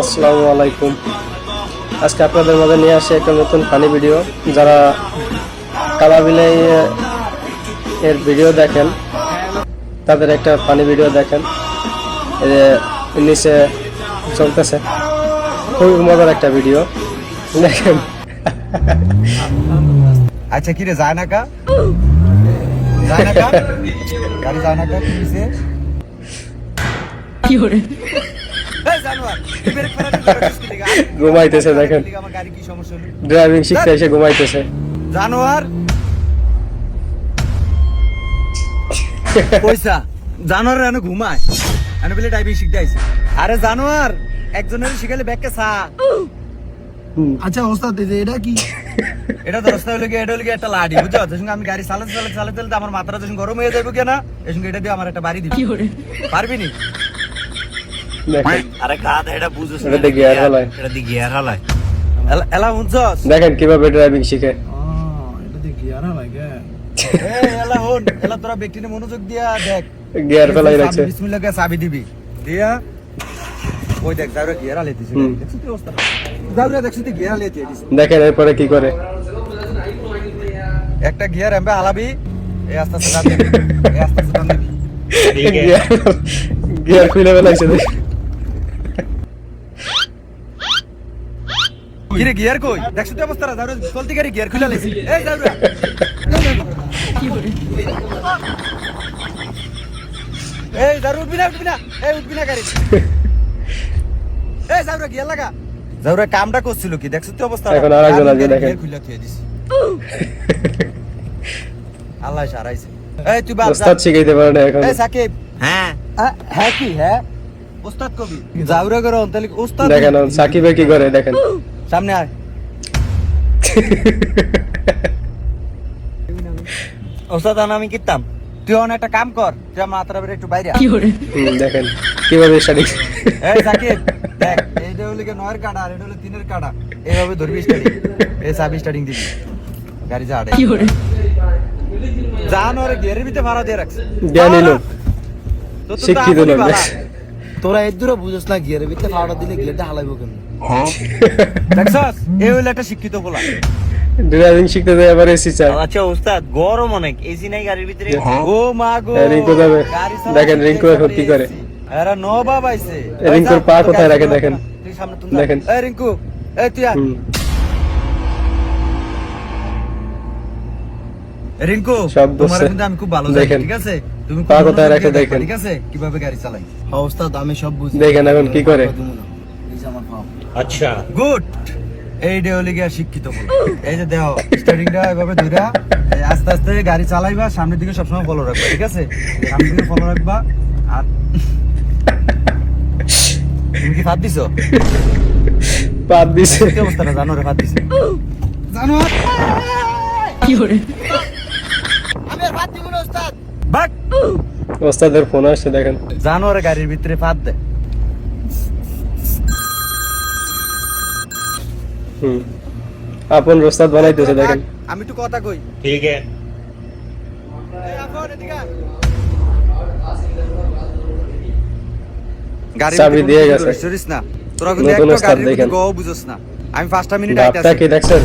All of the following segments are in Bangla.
আসসালামু আলাইকুম। আজকে আপনাদের মাঝে নিয়ে আসে একটা নতুন ফানি ভিডিও। যারা কালা বিলাই এর ভিডিও দেখেন তাদের একটা ফানি ভিডিও দেখেন। এই যে নিচে চলতেছে। খুবই মজার একটা ভিডিও। দেখেন। আচ্ছা কি রে যায় না কা? যায় না কা? গাড়ি যায় না কা? লিগা? ঘুমাইতেছে দেখেন। কি লিগা আমার গাড়ি কি সমস্যা হলো? ড্রাইভিং শিখতে এসে ঘুমাইতেছে। জানোয়ার! পয়সা। জানোয়ার এনে ঘুমায়। এনে বলে ড্রাইভিং শিখতে আইছে। আরে জানোয়ার একজনের শিখালে ব্যাগকে সা। আচ্ছা ওস্তাদ এটা কি? এটা দরস্তা হলো কি এটা হলো কি একটা লাডি বুঝছ? তোর সঙ্গে আমি গাড়ি চালাতে চালাতে চালাতে চালাতে আমার মাথাটা যখন গরম হয়ে যাবে কেনা এর সঙ্গে এটা দিয়ে আমার একটা বাড়ি দিবি। পারবি নি? আরে গাধা এটা বুঝছ এটা দিয়ে gear হালায়। এটা দিয়ে গিয়ার হালায় এলা- এলা বুঝছস দেখেন কীভাবে ড্রাইভিং শিখে। এটা দিয়ে গিয়ার লাগে এই এলা হন এলা তোরা ব্যক্তিনে মনোযোগ দিয়া দেখ। গিয়ার ফেলাই রাখছে। বিসমিল্লাহ কে চাবি দিবি। দিয়া। ওই দেখ যাওরা গিয়ার হালাই দিছে দেখছিস তুই অবস্থা? যাওরা দেখছিস তুই গিয়ার হালাই দিছে? দেখেন এরপরে কি করে। একটা গিয়ার এমবে হালাবি এই আস্তে আস্তে টান এই আস্তে আস্তে টান গিয়ার গিয়ার খুলে ফেলাইছে দেখেন কিরে গিয়ার কই? দেখছিস তুই অবস্থা যাওরা চলতি গাড়ি গিয়ার খুলে লাইছি এই যাওরা এই যাওরা উঠবি না উঠবি না। এই উঠবি না গাড়ি। এই গিয়ার লাগা। কামটা করছিল কি? তুই অবস্থা এখন আরেকজন আসবে, দেখেন। খুলে থুয়ে দিছি। আল্লাহ সারাইছে। এই তুই বাপ। ওস্তাদ শিখাইতে পারে না এখন। এই সাকিব। হ্যাঁ। হ্যাঁ কি হ্যাঁ? ওস্তাদ কবি। যাওরা করে অন্তলিক। ওস্তাদ দেখেন এখন সাকিবে কি করে দেখেন। সামনে আয়। ওস্তাদ আমি কিতাম। তুই অন একটা কাম কর তুই আমার উপরে একটু বাইরে দেখেন কীভাবে এই সাকিব দেখ এইটা হলো কি নয়ের কাটা আর এটা হলো তিনের কাটা। এইভাবে ধরবি স্টার্টিং এই সাবি স্টার্টিং দিবি। গাড়ি যা আড়ে নরে গিয়ারের ভিতরে ভাড়া দিয়ে রাখছে। জ্ঞান তো শিক্ষিত লোক। তোরা এর দূরে বুঝছ না গিয়ারের ভিতরে ফাওড়া দিলে গিয়ারটা হালাইবো কেন দেখছস এই হলো একটা শিক্ষিত বলা ড্রাইভিং শিখতে যায় আবার এসি চায়। আচ্ছা ওস্তাদ গরম অনেক এসি নাই গাড়ির ভিতরে ও মা গো হ্যাঁ, রিঙ্কু যাবে। দেখেন রিঙ্কু এখন কি করে। আরে নবাব আইছে। রিঙ্কুর পা কোথায় রাখে দেখেন। তুই সামনে তুই দেখেন। এই রিঙ্কু এই তুই রিঙ্কু সব তোমার কিন্তু আমি খুব ভালো জানি ঠিক আছে? তুমি পা কোথায় রাখে দেখেন। ঠিক আছে? কীভাবে গাড়ি চালাই? হ্যাঁ, ওস্তাদ আমি সব বুঝি দেখেন এখন কি করে। আমার পাও আচ্ছা। গুড। এই ডে হলে গিয়া শিক্ষিত বলে। এই যে দেখো স্টার্টিংটা এভাবে ধইরা এই আস্তে আস্তে গাড়ি চালাইবা সামনের দিকে সবসময় ফলো রাখবা ঠিক আছে? সামনের দিকে ফলো রাখবা আর তুমি কি ফাঁদ দিছো? পাত দিছে। কি অবস্থাটা জানো রে ফাঁদ দিছে। জানো? আমি আর ভাত দিব না ওস্তাদ। বাক। ওস্তাদের ফোন আসছে দেখেন। জানোয়ার গাড়ির ভিতরে ফাঁদ দেয়। হুম। আপন ওস্তাদ বানাইতেছে দেখেন। আমি একটু কথা কই। ঠিক আছে। চাবি দিয়ে গেছে। কিছু না। তোরা কিন্তু একটা। গও বুঝোস না। আমি পাঁচটা মিনিট বাপটা আইতাছি। কি দেখছেন?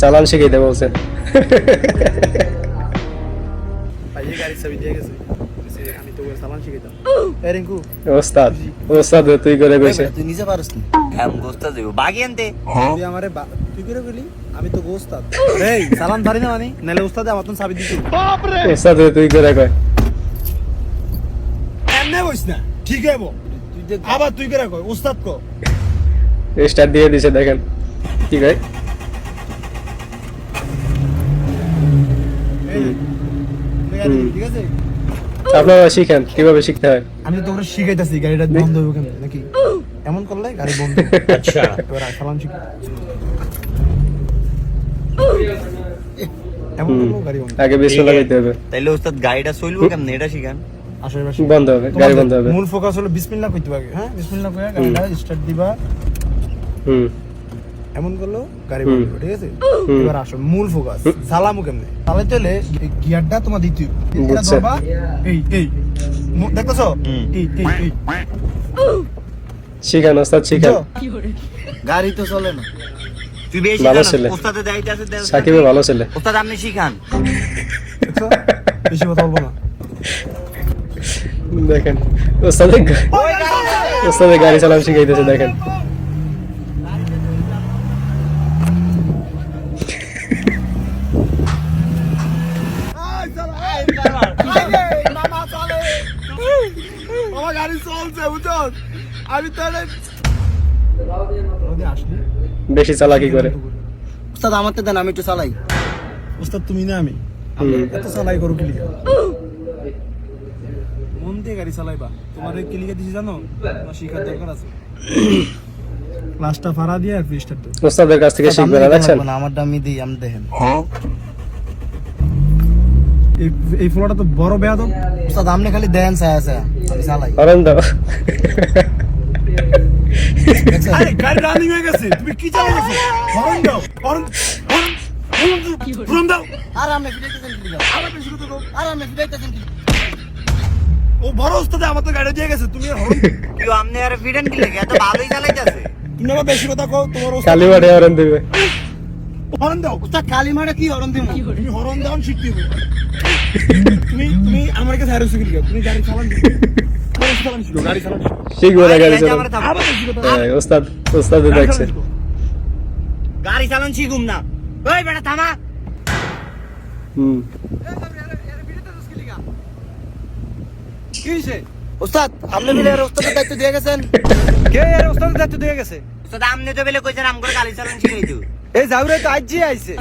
চালান শিখাইতে বলছে। ভাই এই গাড়ি চাবি দিয়ে গেছে। বলছে, আমি তো এ রিঙ্কু। ওস্তাদ ওস্তাদ তুই করে কইছে। তুই নিজে পারস কি হ্যাঁ গোস্তা দেবো। বাগি আনতে। তুই আমারে তুই করে বলি আমি তো গোস্তাদ এই সালাম ধরি না মানে নালে ওস্তাদ আমার তো চাবি দিছি ওস্তাদ তুই করে কয়। এমনে বইস না ঠিক আছে আবার তুই করে কই ওস্তাদ কো। দিয়ে দিছে দেখেন। কি কয়। ঠিক আছে? আপনারা শিখেন কীভাবে শিখতে হয়? আমি তো তোমরা শিখাইতাছি গাড়িটা বন্ধ হবে কেন নাকি? এমন করলে গাড়ি বন্ধ আচ্ছা। এবার সালাম শিখি। এমন করল গাড়ি বন্ধ। আগে বিসমিল্লাহ লাগাইতে হবে। তাইলে ওস্তাদ গাড়িটা চলবো কেমনে? এটা শিখান। আশেপাশে। বন্ধ হবে গাড়ি বন্ধ হবে। মূল ফোকাস হলো বিসমিল্লাহ কইতে হবে হ্যাঁ? বিসমিল্লাহ কইয়া গাড়িটা স্টার্ট দিবা। হুম। এমন করল গাড়ি ঠিক আছে? এবার আসো মূল ফোকাস সালামু কেমনে? চালাইতে হলে এই গিয়ারটা তোমার। এটা ধরবা এই এই দেখতেছো। এই এই এই। শিখান ওস্তাদ শিখান। গাড়ি তো চলে না। তুই বেশি ভালো ছেলে। ওস্তাদে দায়িত্ব আছে সাকিবে ভালো ছেলে। ওস্তাদ আপনি শিখান। বেশি কথা বলব না। দেখেন ওস্তাদে গা- ওস্তাদে গাড়ি চালানো শিখাইতেছে দেখেন। আমার গাড়ি চলছে বুঝছ আমি তো আসলি বেশি চালাকি করে। উস্তাদ আমার তো দেন আমি একটু চালাই। ওস্তাদ তুমি না আমি। এত চালাই করো কি মন দিয়ে গাড়ি চালাইবা। তোমার কি লিখা দিছি জানো? তোমার শিখার দরকার আছে। ক্লাসটা দিয়ে আর ফ্রিস্টার তো ওস্তাদের কাছ থেকে শিখবে না দেখছেন? আমার দামি দিই আমি দেখেন। এই এই ফ্লোটা তো বড় বেয়া তো উস্তাদ আপনি খালি দেন ছায়া ছায়া। দাও আরে গাড়ি রানিং হয়ে গেছে তুমি কি গেছো হরন দাও হরন হরন দাও কি কি ও বড় ওস্তাদে আমার তো গাড়ি দিয়ে গেছে তুমি হরন কেউ আপনি আর ফিডেন কি লেগে? এত ভালোই চালাইতেছে। তুমি আবার বেশি কথা কও তোমার ওস্তাদ কালী মাঠে হরেন দিবে। হরন দাও। কি হরন দিমু তুমি হরন দাও শিখতে হবে তুমি তুমি আমার কাছে হারো শিখলি তুমি গাড়ি চালান গাড়ি চালান শিখো শিখবে না গাড়ি চালানো হ্যাঁ, ওস্তাদ দেখছে। গাড়ি চালান শিখুম না। ওই বেটা থামা। হুম। কি উস্তাদ আপনি মিলে আর উস্তাদের দায়িত্ব দিয়ে গেছেন। কে এর ওস্তাদের দায়িত্ব দিয়ে গেছে? ওস্তাদ আপনি তো বেলে কইছেন আম করে গাড়ি চালান শিখাইতো এই জাউরে তো আজই আইছে।